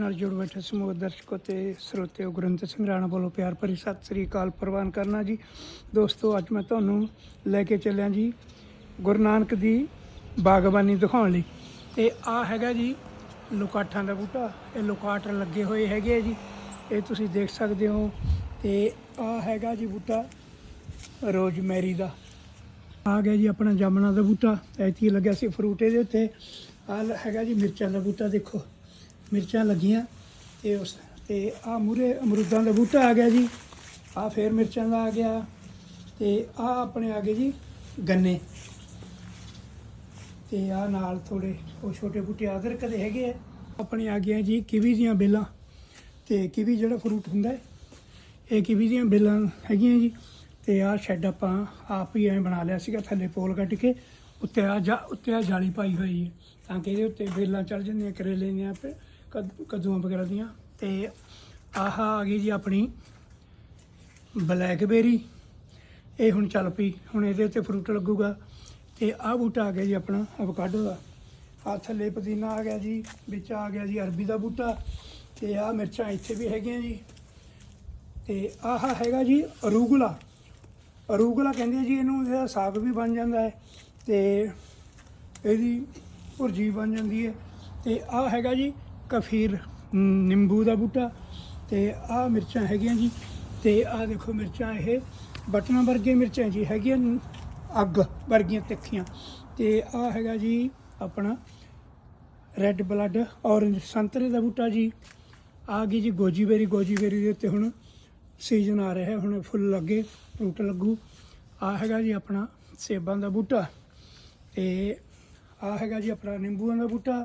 ਨਾਲ ਜੁੜ ਬੈਠੇ ਸਮੂਹ ਦਰਸ਼ਕੋ ਤੇ ਸਰੋਤਿਓ ਗੁਰਿੰਦਰ ਸਿੰਘ ਰਾਣਾ ਵੱਲੋਂ ਪਿਆਰ ਭਰੀ ਸਤਿ ਸ੍ਰੀ ਅਕਾਲ ਪ੍ਰਵਾਨ ਕਰਨਾ ਜੀ। ਦੋਸਤੋ, ਅੱਜ ਮੈਂ ਤੁਹਾਨੂੰ ਲੈ ਕੇ ਚੱਲਿਆ ਜੀ ਗੁਰੂ ਨਾਨਕ ਦੀ ਬਾਗਬਾਨੀ ਦਿਖਾਉਣ ਲਈ। ਤੇ ਆ ਹੈਗਾ ਜੀ ਲੋਕਾਠਾਂ ਦਾ ਬੂਟਾ। ਇਹ ਲੋਕਾਟ ਲੱਗੇ ਹੋਏ ਹੈਗੇ ਆ ਜੀ। ਇਹ ਤੁਸੀਂ ਦੇਖ ਸਕਦੇ ਹੋ ਤੇ ਆ ਹੈਗਾ ਜੀ ਬੂਟਾ ਰੋਜ਼ਮੈਰੀ ਦਾ। ਆ ਗਿਆ ਜੀ ਆਪਣਾ ਜਾਮਣਾ ਦਾ ਬੂਟਾ। ਐਤੀ ਲੱਗਿਆ ਸੀ ਫਰੂਟੇ ਦੇ ਉੱਤੇ? ਆ ਹੈਗਾ ਜੀ ਮਿਰਚਾਂ ਦਾ ਬੂਟਾ, ਦੇਖੋ। ਮਿਰਚਾਂ ਲੱਗੀਆਂ ਤੇ ਉਸ ਤੇ ਆ ਮੂਰੇ ਅਮਰੂਦਾਂ ਦਾ ਬੂਟਾ ਆ ਗਿਆ ਜੀ। ਆ ਫੇਰ ਮਿਰਚਾਂ ਦਾ ਆ ਗਿਆ ਤੇ ਆ ਆਪਣੇ ਆ ਗਏ ਜੀ ਗੰਨੇ। ਤੇ ਆ ਨਾਲ ਥੋੜੇ ਉਹ ਛੋਟੇ ਬੂਟੇ ਅਦਰਕ ਦੇ ਹੈਗੇ ਆ। ਆਪਣੇ ਆ ਗਏ ਜੀ ਕਿਵੀ ਦੀਆਂ ਬੇਲਾਂ ਤੇ ਕਿਵੀ ਜਿਹੜਾ ਫਰੂਟ ਹੁੰਦਾ ਹੈ, ਇਹ ਕਿਵੀ ਦੀਆਂ ਬੇਲਾਂ ਹੈਗੀਆਂ ਜੀ। ਤੇ ਆਹ ਸ਼ੈੱਡ ਆਪਾਂ ਆਪ ਹੀ ਐਂ ਬਣਾ ਲਿਆ ਸੀਗਾ ਥੱਲੇ ਪੋਲ ਕੱਟ ਕੇ, ਉੱਤੇ ਆ ਜਾ, ਉੱਤੇ ਆ ਜਾਲੀ ਪਾਈ ਹੋਈ ਹੈ। ਤਾਂ ਕਿ ਇਹਦੇ ਉੱਤੇ ਬੇਲਾਂ ਚੜ ਜਾਂਦੀਆਂ, ਕਰੇਲੇ ਦੀਆਂ ਕੱਦ- ਕੱਦੂਆਂ ਵਗੈਰਾ ਦੀਆਂ ਤੇ ਆਹ ਆ ਗਈ ਜੀ ਆਪਣੀ ਬਲੈਕਬੇਰੀ ਇਹ ਹੁਣ ਚੱਲ ਪਈ, ਹੁਣ ਇਹਦੇ ਉੱਤੇ ਫਰੂਟ ਲੱਗੂਗਾ ਤੇ ਆਹ ਬੂਟਾ ਆ ਗਿਆ ਜੀ ਆਪਣਾ ਅਵਕਾਡੋ ਦਾ। ਆ ਥੱਲੇ ਪੁਦੀਨਾ ਆ ਗਿਆ ਜੀ, ਵਿੱਚ ਆ ਗਿਆ ਜੀ ਅਰਬੀ ਦਾ ਬੂਟਾ ਤੇ ਆਹ ਮਿਰਚਾਂ ਇੱਥੇ ਵੀ ਹੈਗੀਆਂ ਜੀ। ਤੇ ਆਹ ਹੈਗਾ ਜੀ ਅਰੂਗਲਾ। ਅਰੂਗਲਾ ਕਹਿੰਦੇ ਆ ਜੀ, ਇਹਨੂੰ ਇਹਦਾ ਸਾਗ ਵੀ ਬਣ ਜਾਂਦਾ ਹੈ ਤੇ ਇਹਦੀ ਭੁਰਜੀ ਬਣ ਜਾਂਦੀ ਹੈ। ਤੇ ਆਹ ਹੈਗਾ ਜੀ ਕਫੀਰ ਨਿੰਬੂ ਦਾ ਬੂਟਾ ਤੇ ਆਹ ਮਿਰਚਾਂ ਹੈਗੀਆਂ ਜੀ ਤੇ ਆਹ ਦੇਖੋ ਮਿਰਚਾਂ ਇਹ ਬਟਨਾਂ ਵਰਗੇ ਮਿਰਚਾਂ ਜੀ ਹੈਗੀਆਂ ਅੱਗ ਵਰਗੀਆਂ ਤਿੱਖੀਆਂ ਤੇ ਆਹ ਹੈਗਾ ਜੀ ਆਪਣਾ ਰੈੱਡ ਬਲੱਡ ਔਰੰਜ ਸੰਤਰੇ ਦਾ ਬੂਟਾ ਜੀ। ਆ ਗਈ ਜੀ ਗੋਜੀ ਬੇਰੀ ਗੋਜੀ ਬੇਰੀ ਦੇ ਉੱਤੇ ਹੁਣ ਸੀਜ਼ਨ ਆ ਰਿਹਾ, ਹੁਣ ਫੁੱਲ ਲੱਗੇ, ਫਰੂਟ ਲੱਗੂ। ਆ ਹੈਗਾ ਜੀ ਆਪਣਾ ਸੇਬਾਂ ਦਾ ਬੂਟਾ ਤੇ ਆ ਹੈਗਾ ਜੀ ਆਪਣਾ ਨਿੰਬੂਆਂ ਦਾ ਬੂਟਾ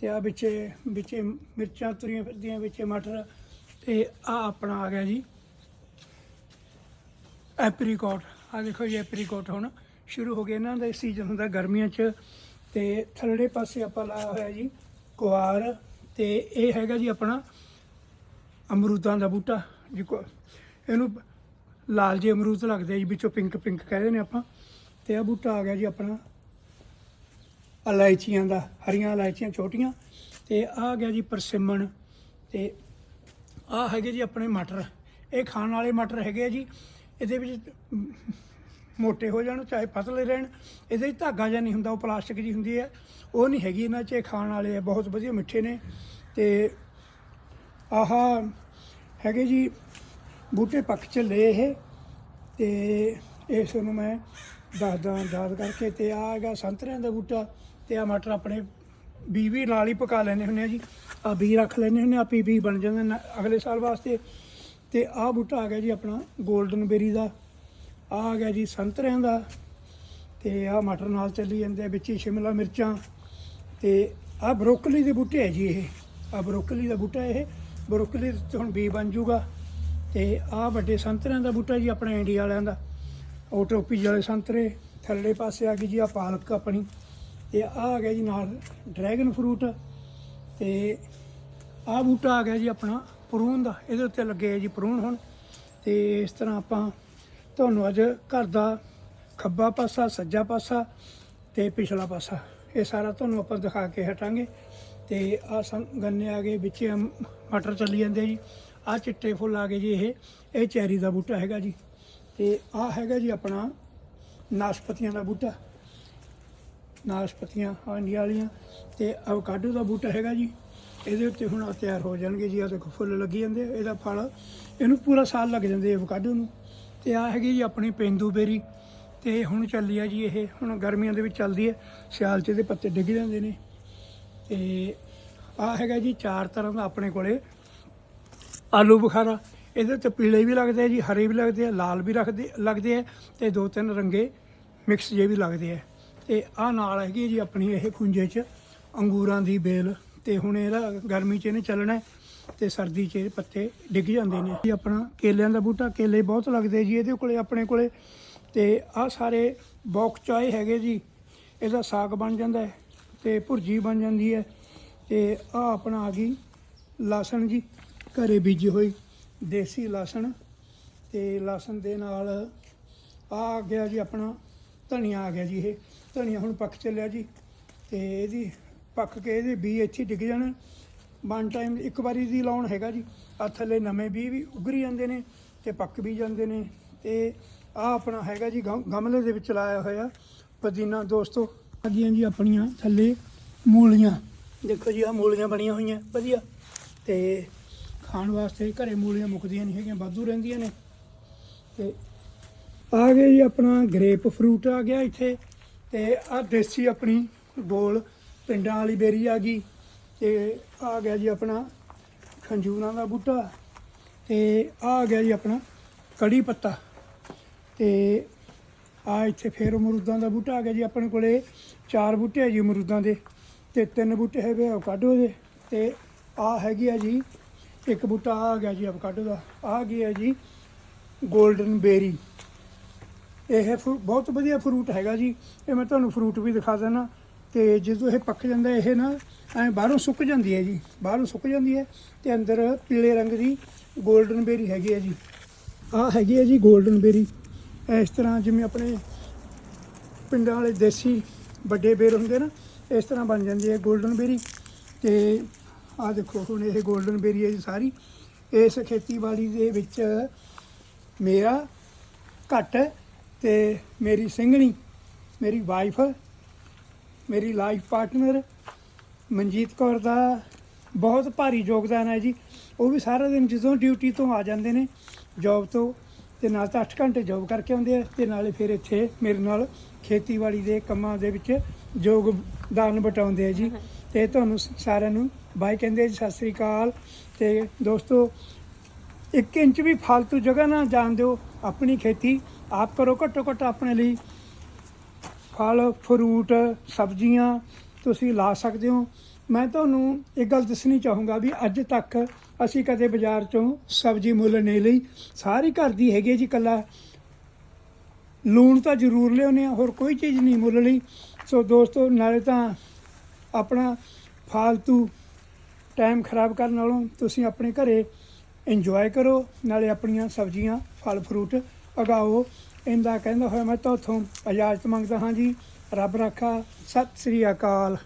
ਤੇ ਆ ਵਿੱਚ ਵਿੱਚ ਮਿਰਚਾਂ ਤੁਰੀਆਂ ਫਿਰਦੀਆਂ, ਵਿੱਚ ਮਟਰ ਤੇ ਆ ਆਪਣਾ ਆ ਗਿਆ ਜੀ। ਐਪਰੀਕੋਟ। ਆ ਦੇਖੋ ਜੀ, ਐਪਰੀਕੋਟ ਹੁਣ ਸ਼ੁਰੂ ਹੋ ਗਿਆ ਇਹਨਾਂ ਦਾ ਸੀਜ਼ਨ ਹੁੰਦਾ ਗਰਮੀਆਂ 'ਚ ਤੇ ਥੱਲੜੇ ਪਾਸੇ ਆਪਾਂ ਲਾਇਆ ਹੋਇਆ ਜੀ, ਕੁਆਰ ਤੇ ਇਹ ਹੈਗਾ ਜੀ ਆਪਣਾ ਅਮਰੂਦਾਂ ਦਾ ਬੂਟਾ। ਜੀ ਕੋ ਇਹਨੂੰ ਲਾਲ ਜੇ ਅਮਰੂਦ ਲੱਗਦੇ ਜੀ, ਵਿੱਚੋਂ ਪਿੰਕ ਪਿੰਕ ਕਹਿੰਦੇ ਨੇ ਆਪਾਂ। ਤੇ ਆ ਬੂਟਾ ਆ ਗਿਆ ਜੀ ਆਪਣਾ ਇਲਾਇਚੀਆਂ ਦਾ, ਹਰੀਆਂ ਇਲਾਇਚੀਆਂ ਛੋਟੀਆਂ, ਤੇ ਆਹ ਗਿਆ ਜੀ ਪਰਸਿਮਨ ਤੇ ਆਹ ਹੈਗੇ ਜੀ ਆਪਣੇ ਮਟਰ। ਇਹ ਖਾਣ ਵਾਲੇ ਮਟਰ ਹੈਗੇ ਆ ਜੀ, ਇਹਦੇ ਵਿੱਚ ਮੋਟੇ ਹੋ ਜਾਣ, ਚਾਹੇ ਪਤਲੇ ਰਹਿਣ, ਇਹਦੇ ਵਿੱਚ ਧਾਗਾ ਜਿਹਾ ਨਹੀਂ ਹੁੰਦਾ, ਉਹ ਪਲਾਸਟਿਕ ਜੀ ਹੁੰਦੀ ਹੈ। ਉਹ ਨਹੀਂ ਹੈਗੀ ਇਹਨਾਂ 'ਚ, ਇਹ ਖਾਣ ਵਾਲੇ ਆ, ਬਹੁਤ ਵਧੀਆ ਮਿੱਠੇ ਨੇ। ਤੇ ਆਹ ਹੈਗੇ ਜੀ ਬੂਟੇ ਪੱਕ ਲਏ ਇਹ, ਤੇ ਇਸ ਨੂੰ ਮੈਂ ਦੱਸਦਾ ਯਾਦ ਕਰਕੇ, ਤੇ ਆ ਹੈਗਾ ਸੰਤਰਿਆਂ ਦਾ ਬੂਟਾ। ਤੇ ਆ ਮਟਰ ਆਪਣੇ ਬੀ ਵੀ ਨਾਲ ਹੀ ਪਕਾ ਲੈਣੇ ਹੁੰਦੇ ਆ ਜੀ। ਆ ਬੀ ਰੱਖ ਲੈਣੇ ਹੁੰਦੇ ਆ, ਆਪੀ ਬੀ ਬਣ ਜਾਂਦੇ ਨੇ ਅਗਲੇ ਸਾਲ ਵਾਸਤੇ। ਤੇ ਆ ਬੂਟਾ ਆ ਗਿਆ ਜੀ ਆਪਣਾ 골ਡਨ ਬੇਰੀ ਦਾ। ਆ ਆ ਗਿਆ ਜੀ ਸੰਤਰਿਆਂ ਦਾ। ਤੇ ਆ ਮਟਰ ਨਾਲ ਚੱਲੀ ਜਾਂਦੇ ਆ ਵਿੱਚ ਹੀ ਸ਼ਿਮਲਾ ਮਿਰਚਾਂ। ਤੇ ਆ ਬਰੋਕਲੀ ਦੇ ਬੂਟੇ ਹੈ ਜੀ ਇਹ। ਆ ਬਰੋਕਲੀ ਦਾ ਬੂਟਾ ਇਹ। ਬਰੋਕਲੀ ਤੇ ਹੁਣ ਬੀ ਬਣ ਜੂਗਾ। ਤੇ ਆ ਵੱਡੇ ਸੰਤਰਿਆਂ ਦਾ ਬੂਟਾ ਜੀ ਆਪਣੇ ਇੰਡੀਆ ਵਾਲਿਆਂ ਦਾ। ਉਹ ਟੋਪੀ ਵਾਲੇ ਸੰਤਰੇ। ਥੱਲੇ ਪਾਸੇ ਆ ਗਈ ਜੀ ਆ ਪਾਲਕ ਆਪਣੀ। ਤੇ ਆ ਆ ਗਿਆ ਜੀ ਨਾਲ ਡਰੈਗਨ ਫਰੂਟ ਤੇ ਆ ਬੂਟਾ ਆ ਗਿਆ ਜੀ ਆਪਣਾ ਪਰੂਨ ਦਾ, ਇਹਦੇ ਉੱਤੇ ਲੱਗੇ ਜੀ ਪਰੂਨ ਹੁਣ ਤੇ ਇਸ ਤਰ੍ਹਾਂ ਆਪਾਂ ਤੁਹਾਨੂੰ ਅੱਜ ਘਰ ਦਾ ਖੱਬਾ ਪਾਸਾ, ਸੱਜਾ ਪਾਸਾ ਤੇ ਪਿਛਲਾ ਪਾਸਾ, ਇਹ ਸਾਰਾ ਤੁਹਾਨੂੰ ਆਪਾਂ ਦਿਖਾ ਕੇ ਹਟਾਂਗੇ ਤੇ ਆ ਗੰਨੇ ਆ ਗਏ, ਵਿੱਚ ਮਟਰ ਚੱਲੀ ਜਾਂਦੇ ਜੀ ਆ ਚਿੱਟੇ ਫੁੱਲ ਆ ਗਏ ਜੀ ਇਹ ਇਹ ਚੈਰੀ ਦਾ ਬੂਟਾ ਹੈਗਾ ਜੀ ਤੇ ਆ ਹੈਗਾ ਜੀ ਆਪਣਾ ਨਾਸ਼ਪਤੀਆਂ ਦਾ ਬੂਟਾ। ਨਾਸ਼ਪਤੀਆਂ ਆਹ ਇੰਡੀਆ ਵਾਲੀਆਂ ਤੇ ਅਵਕਾਡੋ ਦਾ ਬੂਟਾ ਹੈਗਾ ਜੀ। ਇਹਦੇ ਉੱਤੇ ਹੁਣ ਤਿਆਰ ਹੋ ਜਾਣਗੇ ਜੀ। ਆ ਦੇਖੋ, ਫੁੱਲ ਲੱਗੀ ਜਾਂਦੇ ਇਹਦਾ ਫਲ। ਇਹਨੂੰ ਪੂਰਾ ਸਾਲ ਲੱਗ ਜਾਂਦੇ ਆ ਨੂੰ। ਤੇ ਆ ਹੈਗੀ ਜੀ ਆਪਣੀ ਪੇਂਦੂ ਬੇਰੀ। ਤੇ ਹੁਣ ਚੱਲੀ ਆ ਜੀ ਇਹ। ਹੁਣ ਗਰਮੀਆਂ ਦੇ ਵਿੱਚ ਚੱਲਦੀ ਹੈ ਸਿਆਲ 'ਚ ਇਹਦੇ ਪੱਤੇ ਡਿੱਗ ਜਾਂਦੇ ਨੇ। ਤੇ ਆ ਹੈਗਾ ਜੀ ਚਾਰ ਤਰ੍ਹਾਂ ਦਾ ਆਪਣੇ ਕੋਲੇ ਆਲੂ ਬੁਖਾਰਾ। ਇਹਦੇ ਉੱਤੇ ਪੀਲੇ ਵੀ ਲੱਗਦੇ ਆ ਜੀ, ਹਰੇ ਵੀ ਲੱਗਦੇ ਆ, ਲਾਲ ਵੀ ਰੱਖਦੇ ਲੱਗਦੇ ਆ ਤੇ ਦੋ ਤਿੰਨ ਰੰਗੇ ਮਿਕਸ ਜੇ ਵੀ ਲੱਗਦੇ ਆ। ਤੇ ਆ ਨਾਲ ਹੈਗੀ ਜੀ ਆਪਣੀ ਇਹ ਖੁੰਝੇ 'ਚ ਅੰਗੂਰਾਂ ਦੀ ਬੇਲ ਤੇ ਹੁਣ ਇਹਦਾ ਗਰਮੀ 'ਚ ਇਹਨੇ ਚੱਲਣਾ ਹੈ ਤੇ ਸਰਦੀ 'ਚ ਪੱਤੇ ਡਿੱਗ ਜਾਂਦੇ ਨੇ। ਜੀ ਆਪਣਾ ਕੇਲਿਆਂ ਦਾ ਬੂਟਾ, ਕੇਲੇ ਬਹੁਤ ਲੱਗਦੇ ਜੀ ਇਹਦੇ ਕੋਲੇ, ਆਪਣੇ ਕੋਲੇ। ਤੇ ਆ ਸਾਰੇ ਬੌਕ ਚਾਏ ਹੈਗੇ ਜੀ, ਇਹਦਾ ਸਾਗ ਬਣ ਜਾਂਦਾ ਹੈ ਤੇ ਭੁਰਜੀ ਬਣ ਜਾਂਦੀ ਹੈ ਤੇ ਆ ਆਪਣਾ ਆ ਗਈ ਲਸਣ ਜੀ, ਘਰੇ ਬੀਜੀ ਹੋਈ ਦੇਸੀ ਲਸਣ ਤੇ ਲਸਣ ਦੇ ਨਾਲ ਆ ਆ ਗਿਆ ਜੀ ਆਪਣਾ ਧਨੀਆ ਆ ਗਿਆ ਜੀ ਇਹ। ਧਨੀਆ ਹੁਣ ਪੱਕ ਚੱਲਿਆ ਜੀ। ਤੇ ਇਹਦੀ ਪੱਕ ਕੇ ਇਹਦੇ ਬੀ ਇੱਥੇ ਡਿੱਗ ਜਾਣ। ਵਨ ਟਾਈਮ ਇੱਕ ਵਾਰੀ ਦੀ ਲਾਉਣ ਹੈਗਾ ਜੀ। ਆ ਥੱਲੇ ਨਵੇਂ ਬੀ ਵੀ ਉਗਰੀ ਜਾਂਦੇ ਨੇ ਤੇ ਪੱਕ ਵੀ ਜਾਂਦੇ ਨੇ। ਤੇ ਆ ਆਪਣਾ ਹੈਗਾ ਜੀ ਗਮ- ਗਮਲੇ ਦੇ ਵਿੱਚ ਲਾਇਆ ਹੋਇਆ ਪੁਦੀਨਾ ਦੋਸਤੋ। ਆ ਜੀ ਆਪਣੀਆਂ ਥੱਲੇ ਮੂਲੀਆਂ। ਦੇਖੋ ਜੀ ਆ ਮੂਲੀਆਂ ਬਣੀਆਂ ਹੋਈਆਂ। ਵਧੀਆ। ਤੇ ਖਾਣ ਵਾਸਤੇ ਘਰੇ ਮੂਲੀਆਂ ਮੁੱਕਦੀਆਂ ਨਹੀਂ ਹੈਗੀਆਂ, ਵਾਧੂ ਰਹਿੰਦੀਆਂ ਨੇ। ਤੇ ਆ ਗਿਆ ਜੀ ਆਪਣਾ ਗ੍ਰੇਪ ਫਰੂਟ ਆ ਗਿਆ ਇੱਥੇ ਤੇ ਆ ਦੇਸੀ ਆਪਣੀ ਗੋਲ ਪਿੰਡਾਂ ਵਾਲੀ ਬੇਰੀ ਆ ਗਈ ਤੇ ਆ ਗਿਆ ਜੀ ਆਪਣਾ ਖੰਜੂਰਾਂ ਦਾ ਬੂਟਾ ਤੇ ਆ ਗਿਆ ਜੀ ਆਪਣਾ ਕੜੀ ਪੱਤਾ ਤੇ ਆ ਇੱਥੇ ਫੇਰ ਅਮਰੂਦਾਂ ਦਾ ਬੂਟਾ ਆ ਗਿਆ ਜੀ ਆਪਣੇ ਕੋਲੇ ਚਾਰ ਬੂਟੇ ਹੈ ਜੀ ਅਮਰੂਦਾਂ ਦੇ ਤੇ ਤਿੰਨ ਬੂਟੇ ਹੈਗੇ ਅਵਕਾਡੋ ਦੇ ਤੇ ਆ ਹੈਗੀ ਆ ਜੀ ਇੱਕ ਬੂਟਾ ਆ ਗਿਆ ਜੀ ਅਵਕਾਡੋ ਦਾ, ਆ ਗਿਆ ਜੀ 골ਡਨ ਬੇਰੀ ਇਹ ਫਰੂ- ਬਹੁਤ ਵਧੀਆ ਫਰੂਟ ਹੈਗਾ ਜੀ। ਇਹ ਮੈਂ ਤੁਹਾਨੂੰ ਫਰੂਟ ਵੀ ਦਿਖਾ ਦਿੰਦਾ। ਤੇ ਜਦੋਂ ਇਹ ਪੱਕ ਜਾਂਦਾ, ਇਹ ਨਾ ਐ ਬਾਹਰੋਂ ਸੁੱਕ ਜਾਂਦੀ ਹੈ ਜੀ। ਬਾਹਰੋਂ ਸੁੱਕ ਜਾਂਦੀ ਹੈ ਤੇ ਅੰਦਰ ਪੀਲੇ ਰੰਗ ਦੀ 골ਡਨ ਬੇਰੀ ਹੈਗੀ ਹੈ ਜੀ। ਆਹ ਹੈਗੀ ਹੈ ਜੀ 골ਡਨ ਬੇਰੀ। ਇਸ ਤਰ੍ਹਾਂ ਜਿਵੇਂ ਆਪਣੇ ਪਿੰਡਾਂ ਵਾਲੇ ਦੇਸੀ ਵੱਡੇ ਬੇਰ ਹੁੰਦੇ ਨਾ, ਇਸ ਤਰ੍ਹਾਂ ਬਣ ਜਾਂਦੀ ਹੈ 골ਡਨ ਬੇਰੀ। ਤੇ ਆਹ ਦੇਖੋ, ਹੁਣ ਇਹ 골ਡਨ ਬੇਰੀ ਹੈ ਜੀ ਸਾਰੀ। ਇਸ ਖੇਤੀਬਾੜੀ ਦੇ ਵਿੱਚ ਮੇਰਾ ਘੱਟ ਤੇ ਮੇਰੀ ਸਿੰਘਣੀ ਮੇਰੀ ਵਾਈਫ ਮੇਰੀ ਲਾਈਫ ਪਾਰਟਨਰ ਮਨਜੀਤ ਕੌਰ ਦਾ ਬਹੁਤ ਭਾਰੀ ਯੋਗਦਾਨ ਹੈ ਜੀ। ਉਹ ਵੀ ਸਾਰਾ ਦਿਨ ਜਦੋਂ ਡਿਊਟੀ ਤੋਂ ਆ ਜਾਂਦੇ ਨੇ ਜੌਬ ਤੋਂ ਤੇ ਨਾਲ ਤਾਂ 8 ਘੰਟੇ ਜੌਬ ਕਰਕੇ ਆਉਂਦੇ ਆ ਤੇ ਨਾਲੇ ਫਿਰ ਇੱਥੇ ਮੇਰੇ ਨਾਲ ਖੇਤੀਬਾੜੀ ਦੇ ਕੰਮਾਂ ਦੇ ਵਿੱਚ ਯੋਗਦਾਨ ਬਟਾਉਂਦੇ ਆ ਜੀ। ਤੇ ਤੁਹਾਨੂੰ ਸਾਰਿਆਂ ਨੂੰ ਬਾਈ ਕਹਿੰਦੇ ਸਤਿ ਸ੍ਰੀ ਅਕਾਲ। ਤੇ ਦੋਸਤੋ ਇੱਕ ਇੰਚ ਵੀ ਫालतू ਜਗ੍ਹਾ ਨਾ ਜਾਣ ਦਿਓ ਆਪਣੀ ਖੇਤੀ। ਆਪ ਕਰੋ ਘੱਟੋ ਘੱਟ ਆਪਣੇ ਲਈ ਫਲ ਫਰੂਟ ਸਬਜ਼ੀਆਂ ਤੁਸੀਂ ਲਾ ਸਕਦੇ ਹੋ। ਮੈਂ ਤੁਹਾਨੂੰ ਇੱਕ ਗੱਲ ਦੱਸਣੀ ਚਾਹੂੰਗਾ ਵੀ ਅੱਜ ਤੱਕ ਅਸੀਂ ਕਦੇ ਬਾਜ਼ਾਰ ਚੋਂ ਸਬਜ਼ੀ ਮੁੱਲ ਨਹੀਂ ਲਈ। ਸਾਰੀ ਘਰ ਦੀ ਹੈਗੀ ਜੀ ਕੱਲਾ ਲੂਣ ਤਾਂ ਜ਼ਰੂਰ ਲਿਆਉਨੇ ਆ ਹੋਰ ਕੋਈ ਚੀਜ਼ ਨਹੀਂ ਮੁੱਲ ਲਈ। ਸੋ ਦੋਸਤੋ, ਨਾਲੇ ਤਾਂ ਆਪਣਾ ਫालतू ਟਾਈਮ ਖਰਾਬ ਕਰਨ ਨਾਲੋਂ ਤੁਸੀਂ ਆਪਣੇ ਘਰੇ ਇੰਜੋਏ ਕਰੋ, ਨਾਲੇ ਆਪਣੀਆਂ ਸਬਜ਼ੀਆਂ, ਫਲ ਫਰੂਟ ਉਗਾਓ। ਇਹਦਾ ਕਹਿੰਦਾ ਹੋਇਆ ਮੈਂ ਤੁਹਾਥੋਂ ਇਜਾਜ਼ਤ ਮੰਗਦਾ ਹਾਂ ਜੀ। ਰੱਬ ਰਾਖਾ, ਸਤਿ ਸ੍ਰੀ ਅਕਾਲ।